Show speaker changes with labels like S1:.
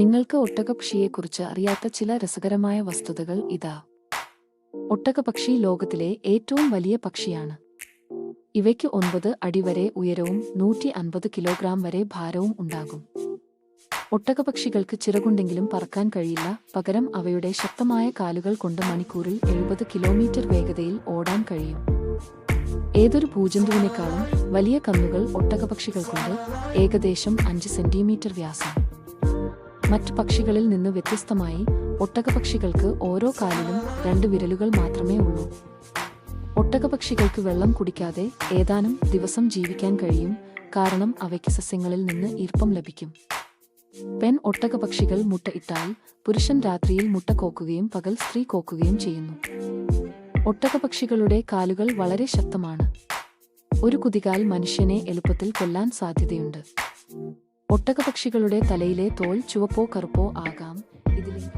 S1: നിങ്ങൾക്ക് ഒട്ടകപക്ഷിയെക്കുറിച്ച് അറിയാത്ത ചില രസകരമായ വസ്തുതകൾ ഇതാ. ഒട്ടകപക്ഷി ലോകത്തിലെ ഏറ്റവും വലിയ പക്ഷിയാണ്. ഇവയ്ക്ക് ഒൻപത് അടി വരെ ഉയരവും നൂറ്റി അൻപത് കിലോഗ്രാം വരെ ഭാരവും ഉണ്ടാകും. ഒട്ടകപക്ഷികൾക്ക് ചിറകുണ്ടെങ്കിലും പറക്കാൻ കഴിയില്ല. പകരം അവയുടെ ശക്തമായ കാലുകൾ കൊണ്ട് മണിക്കൂറിൽ എഴുപത് കിലോമീറ്റർ വേഗതയിൽ ഓടാൻ കഴിയും. ഏതൊരു ഭൂജന്തുവിനേക്കാളും വലിയ കന്നുകൾ ഒട്ടകപക്ഷികൾക്കുണ്ട് ഏകദേശം അഞ്ച് സെന്റിമീറ്റർ വ്യാസം മറ്റു പക്ഷികളിൽ നിന്ന് വ്യത്യസ്തമായി ഒട്ടകപക്ഷികൾക്ക് ഓരോ കാലിലും രണ്ട് വിരലുകൾ മാത്രമേ ഉള്ളൂ. ഒട്ടകപക്ഷികൾക്ക് വെള്ളം കുടിക്കാതെ ഏതാനും ദിവസം ജീവിക്കാൻ കഴിയും കാരണം അവയ്ക്ക് സസ്യങ്ങളിൽ നിന്ന് ഈർപ്പം ലഭിക്കും. പെൺ ഒട്ടകപക്ഷികൾ മുട്ട ഇട്ടാൽ പുരുഷൻ രാത്രിയിൽ മുട്ട കോക്കുകയും പകൽ സ്ത്രീ കോക്കുകയും ചെയ്യുന്നു. ഒട്ടകപക്ഷികളുടെ കാലുകൾ വളരെ ശക്തമാണ്. ഒരു കുതികാൽ മനുഷ്യനെ എളുപ്പത്തിൽ കൊല്ലാൻ സാധ്യതയുണ്ട്. ഒട്ടകപക്ഷികളുടെ തലയിലെ തോൽ ചുവപ്പോ കറുപ്പോ ആകാം.